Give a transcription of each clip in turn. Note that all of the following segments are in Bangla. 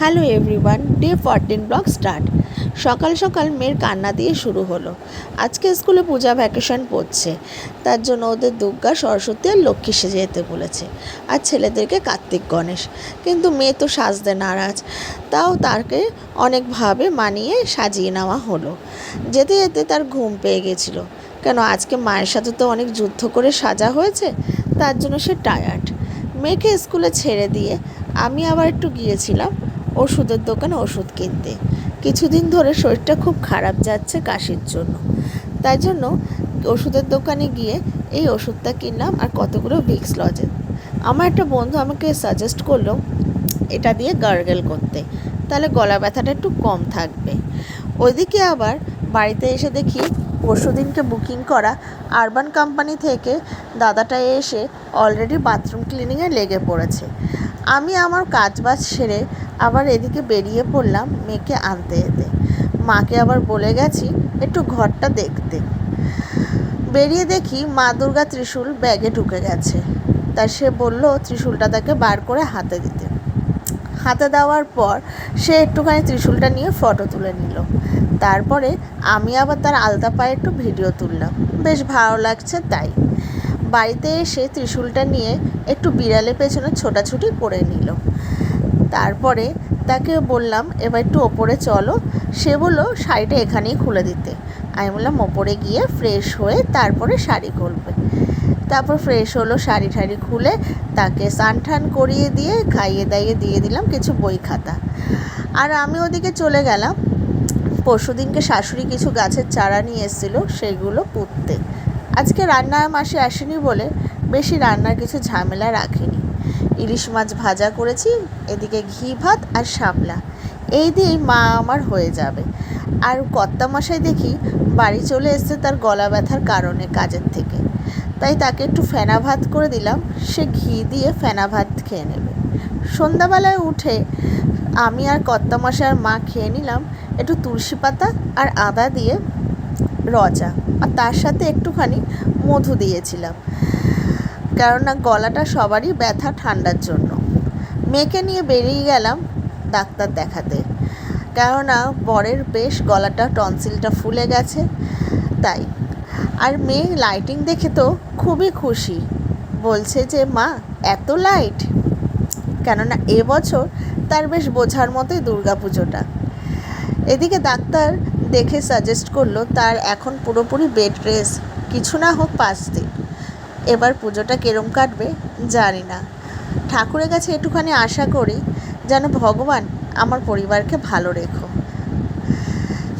Hello everyone, day fourteen vlog start. সকাল সকাল মেয়ের কান্না দিয়ে শুরু হলো। আজকে স্কুলে পূজা ভ্যাকেশন পড়ছে। তার জন্য ওদের দুর্গা, সরস্বতী আর লক্ষ্মী সেজে যেতে বলেছে। আর ছেলেদেরকে কার্তিক গণেশ। কিন্তু মেয়ে তো সাজতে নারাজ। তাও তাকে অনেকভাবে মানিয়ে সাজিয়ে নেওয়া হলো। যেতে যেতে তার ঘুম পেয়ে গেছিল। কেন আজকে মায়ের সাথে তো অনেক যুদ্ধ করে সাজা হয়েছে, তার জন্য সে টায়ার্ড মেয়েকে স্কুলে ছেড়ে দিয়ে আমি আবার একটু গিয়েছিলাম। ওষুধের দোকানে ওষুধ কিনতে। কিছুদিন ধরে শরীরটা খুব খারাপ যাচ্ছে কাশির জন্য। তাই জন্য ওষুধের দোকানে গিয়ে এই ওষুধটা কিনলাম আর কতগুলো ভিক্স লজেন আমার একটা বন্ধু আমাকে সাজেস্ট করল এটা দিয়ে গার্গেল করতে। তাহলে গলা ব্যথাটা একটু কম থাকবে। ওইদিকে আবার বাড়িতে এসে দেখি পরশুদিনকে বুকিং করা আরবান কোম্পানি থেকে দাদাটা এসে অলরেডি বাথরুম ক্লিনিংয়ে লেগে পড়েছে। আমি আমার কাজ বাজ সেরে আবার এদিকে বেরিয়ে পড়লাম মেয়েকে আনতে যেতে মাকে আবার বলে গেছি, একটু ঘরটা দেখতে। বেরিয়ে দেখি মা দুর্গা ত্রিশূল ব্যাগে ঢুকে গেছে। তাই সে বলল, ত্রিশূলটা তাকে বার করে হাতে দিতে। হাতে দেওয়ার পর সে একটুখানি ত্রিশূলটা নিয়ে ফটো তুলে নিল। তারপরে আমি আবার তার আলতা পায়ে একটু ভিডিও তুললাম। বেশ ভালো লাগছে তাই। বাড়িতে এসে ত্রিশূলটা নিয়ে একটু বিড়ালের পেছনে ছোটাছুটি করে নিল। তারপরে তাকে বললাম, এবার একটু ওপরে চলো। সে বলল, শাড়িটা এখানেই খুলে দিতে। আমি বললাম, ওপরে গিয়ে ফ্রেশ হয়ে তারপরে শাড়ি খুলবে। তারপর ফ্রেশ হলো, শাড়ি ঠাড়ি খুলে তাকে স্নান টান করিয়ে দিয়ে, খাইয়ে দাইয়ে দিয়ে দিলাম কিছু বই খাতা। আর আমি ওদিকে চলে গেলাম। পরশুদিনকে শাশুড়ি কিছু গাছের চারা নিয়ে এসেছিল সেইগুলো পুঁততে। আজকে রান্নার মাসে আসেনি বলে বেশি রান্নার কিছু ঝামেলা রাখিনি। ইলিশ মাছ ভাজা করেছি, এদিকে ঘি ভাত আর শাপলা। এই দিয়েই মা আমার হয়ে যাবে। আর কর্তা মশাই দেখি বাড়ি চলে এসছে তার গলা ব্যথার কারণে কাজের থেকে। তাই তাকে একটু ফেনা ভাত করে দিলাম, সে ঘি দিয়ে ফেনা ভাত খেয়ে নেবে। সন্ধ্যাবেলায় উঠে আমি আর কর্তা মশাই আর মা খেয়ে নিলাম একটু তুলসী পাতা আর আদা দিয়ে রজা। আর তার সাথে একটুখানি মধু দিয়েছিলাম। কেননা গলাটা সবারই ব্যথা ঠান্ডার জন্য। মেয়েকে নিয়ে বেরিয়ে গেলাম ডাক্তার দেখাতে। কেননা বরের বেশ গলাটা, টনসিলটা ফুলে গেছে, তাই। আর মেয়ে লাইটিং দেখে তো খুবই খুশি। বলছে যে, মা, এত লাইট কেননা এবছর তার বেশ বোঝার মতোই দুর্গা পুজোটা এদিকে ডাক্তার দেখে সাজেস্ট করল, তার এখন পুরোপুরি বেড রেস্ট কিছু না হোক পাঁচ দিন। এবার পুজোটা কেরম কাটবে জানি না। ঠাকুরের কাছে একটুখানি আশা করি যেন ভগবান আমার পরিবারকে ভালো রেখো।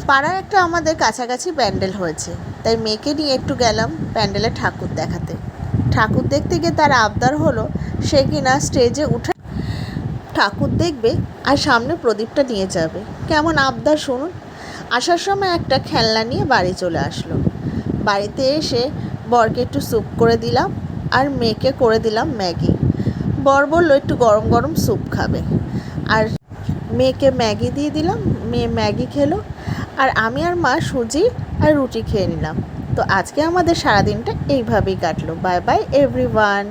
পাড়ার একটা আমাদের কাছাকাছি প্যান্ডেল হয়েছে, তাই মেয়েকে নিয়ে একটু গেলাম প্যান্ডেলে ঠাকুর দেখাতে। ঠাকুর দেখতে গিয়ে তার আবদার হলো সে কিনা স্টেজে উঠে ঠাকুর দেখবে আর সামনে প্রদীপটা নিয়ে যাবে। কেমন আবদার শুনুন। আসার সময় একটা খেলনা নিয়ে বাড়ি চলে আসলো। বাড়িতে এসে বরকে একটু স্যুপ করে দিলাম আর মেয়েকে করে দিলাম ম্যাগি। বর বলল, একটু গরম গরম স্যুপ খাবে। আর মেয়েকে ম্যাগি দিয়ে দিলাম, মেয়ে ম্যাগি খেলো। আর আমি আর মা সুজি আর রুটি খেয়ে নিলাম। তো আজকে আমাদের সারাদিনটা এইভাবেই কাটলো। Bye bye, everyone.